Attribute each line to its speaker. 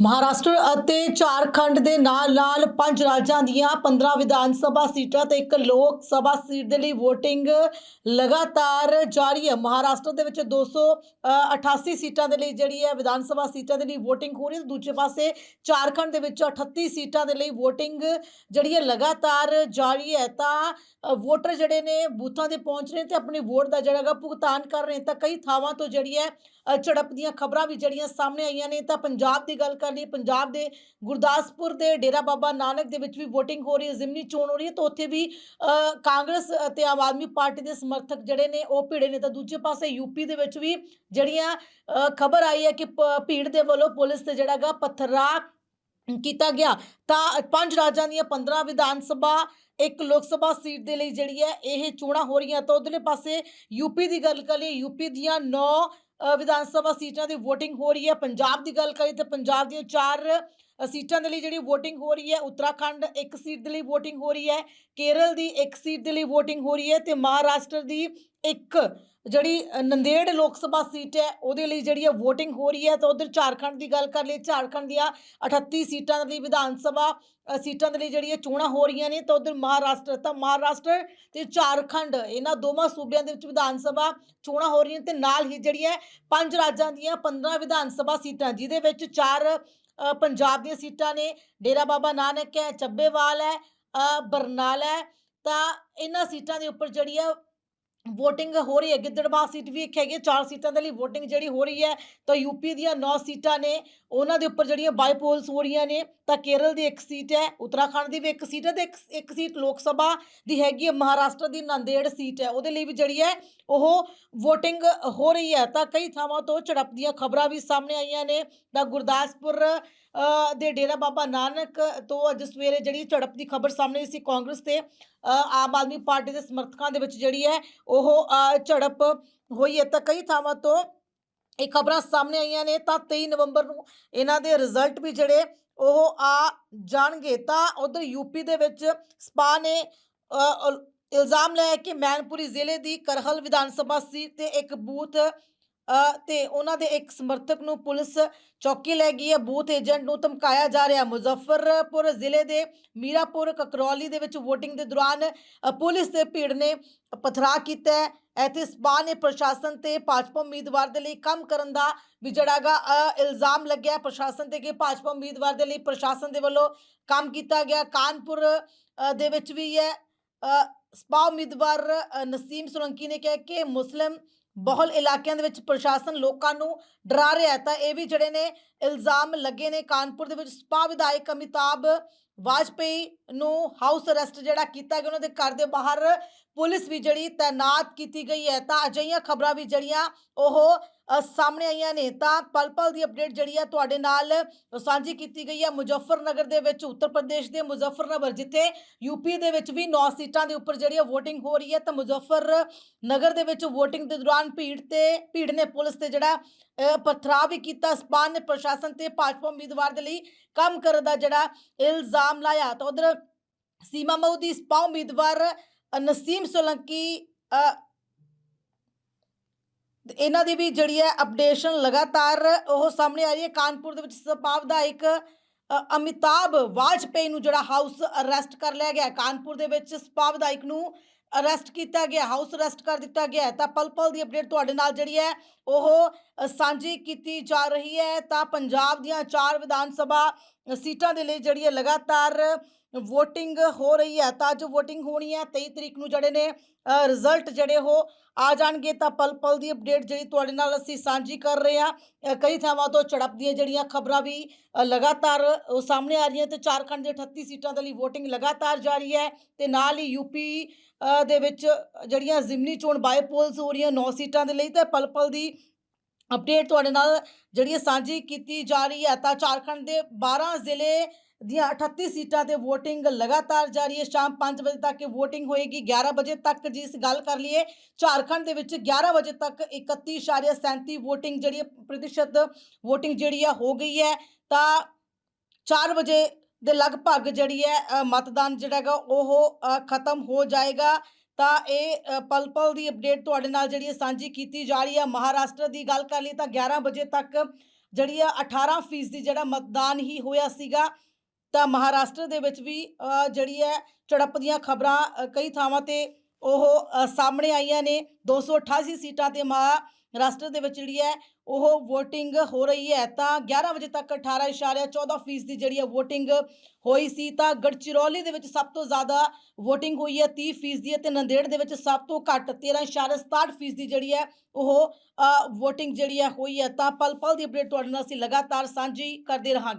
Speaker 1: ਮਹਾਰਾਸ਼ਟਰ ਅਤੇ ਝਾਰਖੰਡ ਦੇ ਨਾਲ-ਨਾਲ ਪੰਜ ਰਾਜਾਂ ਦੀਆਂ 15 ਵਿਧਾਨ ਸਭਾ ਸੀਟਾਂ ਤੇ ਇੱਕ ਲੋਕ ਸਭਾ ਸੀਟ ਦੇ ਲਈ VOTING ਲਗਾਤਾਰ ਜਾਰੀ ਹੈ। ਮਹਾਰਾਸ਼ਟਰ ਦੇ ਵਿੱਚ 288 ਸੀਟਾਂ ਦੇ ਲਈ ਜਿਹੜੀ ਹੈ ਵਿਧਾਨ ਸਭਾ ਸੀਟਾਂ ਦੇ ਲਈ VOTING ਹੋ ਰਹੀ ਹੈ। ਦੂਜੇ ਪਾਸੇ ਝਾਰਖੰਡ ਦੇ ਵਿੱਚ 38 ਸੀਟਾਂ ਦੇ ਲਈ VOTING ਜਿਹੜੀ ਹੈ ਲਗਾਤਾਰ ਜਾਰੀ ਹੈ। ਤਾਂ ਵੋਟਰ ਜਿਹੜੇ ਨੇ ਬੂਥਾਂ ਤੇ ਪਹੁੰਚ ਰਹੇ ਤੇ ਆਪਣੀ ਵੋਟ ਦਾ ਜਿਹੜਾ ਹੈਗਾ ਭੁਗਤਾਨ ਕਰ ਰਹੇ ਤਾਂ ਕਈ ਥਾਵਾਂ ਤੋਂ ਜਿਹੜੀ ਹੈ ਝੜਪ ਦੀਆਂ ਖਬਰਾਂ ਵੀ ਜਿਹੜੀਆਂ ਸਾਹਮਣੇ ਆਈਆਂ ਨੇ। ਤਾਂ ਪੰਜਾਬ ਦੀ ਗੱਲ ਕਰ ਲਈ ਪੰਜਾਬ ਦੇ ਗੁਰਦਾਸਪੁਰ ਦੇ ਡੇਰਾ ਬਾਬਾ ਨਾਨਕ ਦੇ ਵਿੱਚ ਵੀ VOTING ਹੋ ਰਹੀ ਹੈ, ਜ਼ਿਮਨੀ ਚੋਣ ਹੋ ਰਹੀ ਹੈ। ਤਾਂ ਉੱਥੇ ਵੀ ਕਾਂਗਰਸ ਅਤੇ ਆਮ ਆਦਮੀ ਪਾਰਟੀ ਦੇ ਸਮਰਥਕ ਜਿਹੜੇ ਨੇ, ਉਹ ਭਿੜੇ ਨੇ। ਤਾਂ ਦੂਜੇ ਪਾਸੇ ਯੂਪੀ ਦੇ ਵਿੱਚ ਵੀ ਜਿਹੜੀਆਂ ਖਬਰ ਆਈ ਹੈ ਕਿ ਭੀੜ ਦੇ ਵੱਲੋਂ ਪੁਲਿਸ ਤੇ ਜਿਹੜਾ ਪਥਰਾ ਕੀਤਾ ਗਿਆ। ਤਾਂ ਪੰਜ ਰਾਜਾਂ ਦੀਆਂ 15 ਵਿਧਾਨ ਸਭਾ, ਇੱਕ ਲੋਕ ਸਭਾ ਸੀਟ ਦੇ ਲਈ ਜਿਹੜੀ ਹੈ, ਇਹ ਚੋਣਾਂ ਹੋ ਰਹੀਆਂ। ਤਾਂ ਉਧਰਲੇ ਪਾਸੇ ਯੂਪੀ ਦੀ ਗੱਲ ਕਰ ਕਰੀਏ ਯੂਪੀ ਦੀਆਂ 9 ਵਿਧਾਨ ਸਭਾ ਸੀਟਾਂ ਦੀ VOTING ਹੋ ਰਹੀ ਹੈ। ਪੰਜਾਬ ਦੀ ਗੱਲ ਕਰੀਏ ਤਾਂ ਪੰਜਾਬ ਦੀਆਂ ਚਾਰ ਸੀਟਾਂ ਦੇ ਲਈ ਜਿਹੜੀ VOTING ਹੋ ਰਹੀ ਹੈ, ਉੱਤਰਾਖੰਡ ਇੱਕ ਸੀਟ ਦੇ ਲਈ VOTING ਹੋ ਰਹੀ ਹੈ, ਕੇਰਲ ਦੀ ਇੱਕ ਸੀਟ ਦੇ ਲਈ VOTING ਹੋ ਰਹੀ ਹੈ ਤੇ ਮਹਾਰਾਸ਼ਟਰ ਦੀ ਇੱਕ ਜਿਹੜੀ ਨੰਦੇੜ ਲੋਕ ਸਭਾ ਸੀਟ ਹੈ, ਉਹਦੇ ਲਈ ਜਿਹੜੀ ਹੈ VOTING ਹੋ ਰਹੀ ਹੈ। ਤਾਂ ਉਧਰ ਝਾਰਖੰਡ ਦੀ ਗੱਲ ਕਰ ਲਈ ਝਾਰਖੰਡ ਦੀਆਂ 38 ਸੀਟਾਂ ਦੇ ਲਈ ਵਿਧਾਨ ਸਭਾ ਸੀਟਾਂ ਦੇ ਲਈ ਜਿਹੜੀ ਹੈ ਚੋਣਾਂ ਹੋ ਰਹੀਆਂ ਨੇ। ਤਾਂ ਉਧਰ ਮਹਾਰਾਸ਼ਟਰ, ਤਾਂ ਮਹਾਰਾਸ਼ਟਰ ਤੇ ਝਾਰਖੰਡ, ਇਹਨਾਂ ਦੋਵਾਂ ਸੂਬਿਆਂ ਦੇ ਵਿੱਚ ਵਿਧਾਨ ਸਭਾ ਚੋਣਾਂ ਹੋ ਰਹੀਆਂ ਤੇ ਨਾਲ ਹੀ ਜਿਹੜੀ ਹੈ ਪੰਜ ਰਾਜਾਂ ਦੀਆਂ 15 ਵਿਧਾਨ ਸਭਾ ਸੀਟਾਂ, ਜਿਹਦੇ ਵਿੱਚ ਚਾਰ ਪੰਜਾਬ ਦੀਆਂ ਸੀਟਾਂ ਨੇ, ਡੇਰਾ ਬਾਬਾ ਨਾਨਕ ਹੈ, ਚੱਬੇਵਾਲ ਹੈ ਬਰਨਾਲਾ ਹੈ, ਤਾਂ ਇਹਨਾਂ ਸੀਟਾਂ ਦੇ ਉੱਪਰ ਜਿਹੜੀ ਹੈ ਵੋਟਿੰਗ ਹੋ ਰਹੀ ਹੈ ਗਿੱਦੜਬਾਹ ਸੀਟ ਵੀ ਇੱਕ ਹੈਗੀ ਹੈ, ਚਾਰ ਸੀਟਾਂ ਦੇ ਲਈ ਵੋਟਿੰਗ ਜਿਹੜੀ ਹੋ ਰਹੀ ਹੈ ਤਾਂ ਯੂਪੀ ਦੀਆਂ 9 ਸੀਟਾਂ ਨੇ ਉਹਨਾਂ ਦੇ ਉੱਪਰ ਜਿਹੜੀਆਂ ਬਾਈ ਪੋਲਸ ਹੋ ਰਹੀਆਂ ਨੇ ਤਾਂ ਕੇਰਲ ਦੀ ਇੱਕ ਸੀਟ ਹੈ ਉੱਤਰਾਖੰਡ ਦੀ ਵੀ ਇੱਕ ਸੀਟ ਹੈ ਤੇ ਇੱਕ ਇੱਕ ਸੀਟ ਲੋਕ ਸਭਾ ਦੀ ਹੈਗੀ ਹੈ ਮਹਾਰਾਸ਼ਟਰ ਦੀ ਨਾਂਦੇੜ ਸੀਟ ਹੈ ਉਹਦੇ ਲਈ ਵੀ ਜਿਹੜੀ ਹੈ ਉਹ ਵੋਟਿੰਗ ਹੋ ਰਹੀ ਹੈ ਤਾਂ ਕਈ ਥਾਵਾਂ ਤੋਂ ਝੜਪ ਦੀਆਂ ਖਬਰਾਂ ਵੀ ਸਾਹਮਣੇ ਆਈਆਂ ਨੇ ਤਾਂ ਗੁਰਦਾਸਪੁਰ ਅ, ਦੇ ਡੇਰਾ ਬਾਬਾ ਨਾਨਕ ਤੋਂ ਅੱਜ ਸਵੇਰੇ ਜਿਹੜੀ ਝੜਪ ਦੀ ਖਬਰ ਸਾਹਮਣੇ ਆਈ ਸੀ ਕਾਂਗਰਸ ਤੇ ਅ, ਆਮ ਆਦਮੀ ਪਾਰਟੀ ਦੇ ਸਮਰਥਕਾਂ ਦੇ ਵਿੱਚ ਜਿਹੜੀ ਹੈ ਉਹ ਅ, ਝੜਪ ਹੋਈ ਹੈ ਤਾਂ ਕਈ ਥਾਵਾਂ ਤੋਂ ਇਹ ਖਬਰਾਂ ਸਾਹਮਣੇ ਆਈਆਂ ਨੇ ਤਾਂ 23 ਨਵੰਬਰ ਨੂੰ ਇਹਨਾਂ ਦੇ ਰਿਜ਼ਲਟ ਵੀ ਜਿਹੜੇ ਉਹ ਆ ਜਾਣਗੇ। ਤਾਂ ਉਧਰ ਯੂਪੀ ਦੇ ਵਿੱਚ ਸਪਾ ਨੇ ਇਲਜ਼ਾਮ ਲਾਇਆ ਕਿ ਮੈਨਪੁਰੀ ਜ਼ਿਲ੍ਹੇ ਦੀ ਕਰਹਲ ਵਿਧਾਨ ਸਭਾ ਸੀਟ ਤੇ ਇੱਕ ਬੂਥ ਤੇ ਉਹਨਾਂ ਦੇ ਇੱਕ ਸਮਰਥਕ ਨੂੰ ਪੁਲਿਸ ਚੌਕੀ ਲੈ ਗਈ ਹੈ। ਬੂਥ ਏਜੰਟ ਨੂੰ ਧਮਕਾਇਆ ਜਾ ਰਿਹਾ ਮੁਜ਼ੱਫਰਪੁਰ ਜ਼ਿਲ੍ਹੇ ਦੇ ਮੀਰਾਪੁਰ ਕਕਰੌਲੀ ਦੇ ਵਿੱਚ VOTING ਦੇ ਦੌਰਾਨ ਪੁਲਿਸ ਤੇ ਭੀੜ ਨੇ ਪਥਰਾ ਕੀਤਾ ਹੈ। ਇੱਥੇ ਸਪਾ ਨੇ ਪ੍ਰਸ਼ਾਸਨ ਤੇ ਭਾਜਪਾ ਉਮੀਦਵਾਰ ਦੇ ਲਈ ਕੰਮ ਕਰਨ ਦਾ ਵੀ ਜਿਹੜਾ ਗਾ ਇਲਜ਼ਾਮ ਲੱਗਿਆ ਪ੍ਰਸ਼ਾਸਨ ਤੇ ਕਿ ਭਾਜਪਾ ਉਮੀਦਵਾਰ ਦੇ ਲਈ ਪ੍ਰਸ਼ਾਸਨ ਦੇ ਵੱਲੋਂ ਕੰਮ ਕੀਤਾ ਗਿਆ। ਕਾਨਪੁਰ ਦੇ ਵਿੱਚ ਵੀ ਹੈ। ਸਪਾ ਉਮੀਦਵਾਰ ਨਸੀਮ ਸੁਰੰਕੀ ਨੇ ਕਿਹਾ ਕਿ ਮੁਸਲਿਮ ਬਹੁਲ ਇਲਾਕਿਆਂ ਦੇ ਵਿੱਚ ਪ੍ਰਸ਼ਾਸਨ ਲੋਕਾਂ ਨੂੰ ਡਰਾ ਰਿਹਾ ਹੈ। ਤਾਂ ਇਹ ਵੀ ਜਿਹੜੇ ਨੇ ਇਲਜ਼ਾਮ ਲੱਗੇ ਨੇ ਕਾਨਪੁਰ ਦੇ ਵਿੱਚ ਸਪਾ ਵਿਧਾਇਕ ਅਮਿਤਾਭ ਵਾਜਪੇਈ ਨੂੰ ਹਾਊਸ ਅਰੈਸਟ ਜਿਹੜਾ ਕੀਤਾ ਗਿਆ ਉਹਨਾਂ ਦੇ ਘਰ ਦੇ ਬਾਹਰ ਪੁਲਿਸ ਵੀ ਜਿਹੜੀ ਤਾਇਨਾਤ ਕੀਤੀ ਗਈ ਹੈ। ਤਾਂ ਅਜਿਹੀਆਂ ਖਬਰਾਂ ਵੀ ਜਿਹੜੀਆਂ ਉਹ ਸਾਹਮਣੇ ਆਈਆਂ ਨੇ। ਤਾਂ ਪਲ ਪਲ ਦੀ ਅਪਡੇਟ ਜਿਹੜੀ ਹੈ ਤੁਹਾਡੇ ਨਾਲ ਸਾਂਝੀ ਕੀਤੀ ਗਈ ਹੈ ਮੁਜ਼ੱਫਰਨਗਰ ਦੇ ਵਿੱਚ ਉੱਤਰ ਪ੍ਰਦੇਸ਼ ਦੇ ਮੁਜ਼ੱਫਰਨਗਰ ਜਿੱਥੇ ਯੂਪੀ ਦੇ ਵਿੱਚ ਵੀ 9 ਸੀਟਾਂ ਦੇ ਉੱਪਰ ਜਿਹੜੀ ਹੈ VOTING ਹੋ ਰਹੀ ਹੈ ਤਾਂ ਮੁਜ਼ੱਫਰਨਗਰ ਦੇ ਵਿੱਚ VOTING ਦੇ ਦੌਰਾਨ ਭੀੜ ਤੇ ਭੀੜ ਨੇ ਪੁਲਿਸ ਤੇ ਜਿਹੜਾ ਅ, ਪਥਰਾਅ ਵੀ ਕੀਤਾ। ਸਪਾਨ ਨੇ ਪ੍ਰਸ਼ਾਸਨ ਤੇ ਭਾਜਪਾ ਉਮੀਦਵਾਰ ਦੇ ਲਈ ਕੰਮ ਕਰਨ ਦਾ ਜਿਹੜਾ ਇਲਜ਼ਾਮ ਲਾਇਆ ਤਾਂ ਉਧਰ ਸੀਮਾ ਮਊਦੀ ਸਪਾ ਉਮੀਦਵਾਰ ਅ, ਨਸੀਮ ਸੋਲੰਕੀ ਇਹਨਾਂ ਦੀ ਵੀ ਜਿਹੜੀ ਹੈ ਅਪਡੇਸ਼ਨ ਲਗਾਤਾਰ ਉਹ ਸਾਹਮਣੇ ਆ ਰਹੀ ਹੈ। ਕਾਨਪੁਰ ਦੇ ਵਿੱਚ ਸਪਾ ਵਿਧਾਇਕ ਅ, ਅਮਿਤਾਭ ਵਾਜਪੇਈ ਨੂੰ ਜਿਹੜਾ ਹਾਊਸ ਅਰੈਸਟ ਕਰ ਲਿਆ ਗਿਆ। ਕਾਨਪੁਰ ਦੇ ਵਿੱਚ ਸਪਾ ਵਿਧਾਇਕ ਨੂੰ ਅਰੈਸਟ ਕੀਤਾ ਗਿਆ ਹਾਊਸ ਅਰੈਸਟ ਕਰ ਦਿੱਤਾ ਗਿਆ ਤਾਂ ਪਲ ਪਲ ਦੀ ਅਪਡੇਟ ਤੁਹਾਡੇ ਨਾਲ ਜਿਹੜੀ ਹੈ ਉਹ ਸਾਂਝੀ ਕੀਤੀ ਜਾ ਰਹੀ ਹੈ। ਤਾਂ ਪੰਜਾਬ ਦੀਆਂ ਚਾਰ ਵਿਧਾਨ ਸਭਾ ਸੀਟਾਂ ਦੇ ਲਈ ਜਿਹੜੀ ਹੈ ਲਗਾਤਾਰ ਵੋਟਿੰਗ ਹੋ ਰਹੀ ਹੈ ਤਾਂ ਜੋ ਵੋਟਿੰਗ ਹੋਣੀ ਹੈ 23 ਤਰੀਕ ਨੂੰ ਜਿਹੜੇ ਨੇ ਰਿਜ਼ਲਟ ਜਿਹੜੇ ਉਹ ਆ ਜਾਣਗੇ ਤਾਂ ਪਲ ਪਲ ਦੀ ਅਪਡੇਟ ਜਿਹੜੀ ਤੁਹਾਡੇ ਨਾਲ ਅਸੀਂ ਸਾਂਝੀ ਕਰ ਰਹੇ ਹਾਂ। ਕਈ ਥਾਵਾਂ ਤੋਂ ਝੜਪ ਦੀਆਂ ਜਿਹੜੀਆਂ ਖਬਰਾਂ ਵੀ ਲਗਾਤਾਰ ਉਹ ਸਾਹਮਣੇ ਆ ਰਹੀਆਂ ਤੇ ਝਾਰਖੰਡ ਦੇ 38 ਸੀਟਾਂ ਦੇ ਲਈ VOTING ਲਗਾਤਾਰ ਜਾਰੀ ਹੈ ਤੇ ਨਾਲ ਹੀ ਯੂਪੀ ਅ, ਦੇ ਵਿੱਚ ਜਿਹੜੀਆਂ ਜ਼ਿਮਨੀ ਚੋਣ ਬਾਈ ਪੋਲਸ ਹੋ ਰਹੀਆਂ 9 ਸੀਟਾਂ ਦੇ ਲਈ ਤੇ ਪਲ ਪਲ ਦੀ ਅਪਡੇਟ ਤੁਹਾਡੇ ਨਾਲ ਜਿਹੜੀ ਸਾਂਝੀ ਕੀਤੀ ਜਾ ਰਹੀ ਹੈ ਤਾਂ ਝਾਰਖੰਡ ਦੇ 12 ਜ਼ਿਲ੍ਹੇ ਦੀਆਂ 38 ਸੀਟਾਂ ਤੇ ਵੋਟਿੰਗ ਲਗਾਤਾਰ ਜਾਰੀ ਹੈ। ਸ਼ਾਮ 5 ਵਜੇ ਤੱਕ ਇਹ VOTING ਹੋਏਗੀ। 11 ਵਜੇ ਤੱਕ ਜਿਸ ਗੱਲ ਕਰ ਲਈਏ, ਝਾਰਖੰਡ ਦੇ ਵਿੱਚ 11 ਵਜੇ ਤੱਕ 31.37 ਵੋਟਿੰਗ ਜਿਹੜੀ ਹੈ, ਪ੍ਰਤੀਸ਼ਤ ਵੋਟਿੰਗ ਜਿਹੜੀ ਆ ਹੋ ਗਈ ਹੈ। ਤਾਂ 4 ਵਜੇ ਦੇ ਲਗਭਗ ਜਿਹੜੀ ਹੈ ਮਤਦਾਨ ਜਿਹੜਾ ਹੈਗਾ ਉਹ ਖਤਮ ਹੋ ਜਾਏਗਾ। ਤਾਂ ਇਹ ਪਲ ਪਲ ਦੀ ਅਪਡੇਟ ਤੁਹਾਡੇ ਨਾਲ ਜਿਹੜੀ ਹੈ ਸਾਂਝੀ ਕੀਤੀ ਜਾ ਰਹੀ ਹੈ ਮਹਾਰਾਸ਼ਟਰ ਦੀ ਗੱਲ ਕਰ ਲਈ ਤਾਂ 11 ਵਜੇ ਤੱਕ ਜਿਹੜੀ ਆ 18 ਫੀਸਦੀ ਜਿਹੜਾ ਮਤਦਾਨ ਹੀ ਹੋਇਆ ਸੀਗਾ, ਤਾਂ ਮਹਾਰਾਸ਼ਟਰ ਦੇ ਵਿੱਚ ਵੀ ਜਿਹੜੀ ਹੈ ਝੜਪ ਦੀਆਂ ਖਬਰਾਂ ਕਈ ਥਾਵਾਂ ਤੇ ਉਹ ਸਾਹਮਣੇ ਆਈਆਂ ਨੇ। 288 ਸੀਟਾਂ ਤੇ ਰਾਸ਼ਟਰ ਦੇ ਵਿੱਚ ਜਿਹੜੀ ਹੈ, ਉਹ VOTING ਹੋ ਰਹੀ ਹੈ ਤਾਂ 11 ਵਜੇ ਤੱਕ 18.14 ਫੀਸਦੀ ਜਿਹੜੀ ਹੈ VOTING ਹੋਈ ਸੀ ਤਾਂ ਗੜਚਿਰੌਲੀ ਦੇ ਵਿੱਚ ਸਭ ਤੋਂ ਜ਼ਿਆਦਾ VOTING ਹੋਈ ਹੈ 30 ਫੀਸਦੀ ਹੈ ਤੇ ਨੰਦੇੜ ਦੇ ਵਿੱਚ ਸਭ ਤੋਂ ਘੱਟ 13.67 ਫੀਸਦੀ ਜਿਹੜੀ ਹੈ, ਉਹ VOTING ਜਿਹੜੀ ਹੈ ਹੋਈ ਹੈ ਤਾਂ ਪਲ ਪਲ ਦੀ ਅਪਡੇਟ ਤੁਹਾਡੇ ਨਾਲ ਅਸੀਂ ਲਗਾਤਾਰ ਸਾਂਝੀ ਕਰਦੇ ਰਹਾਂਗੇ।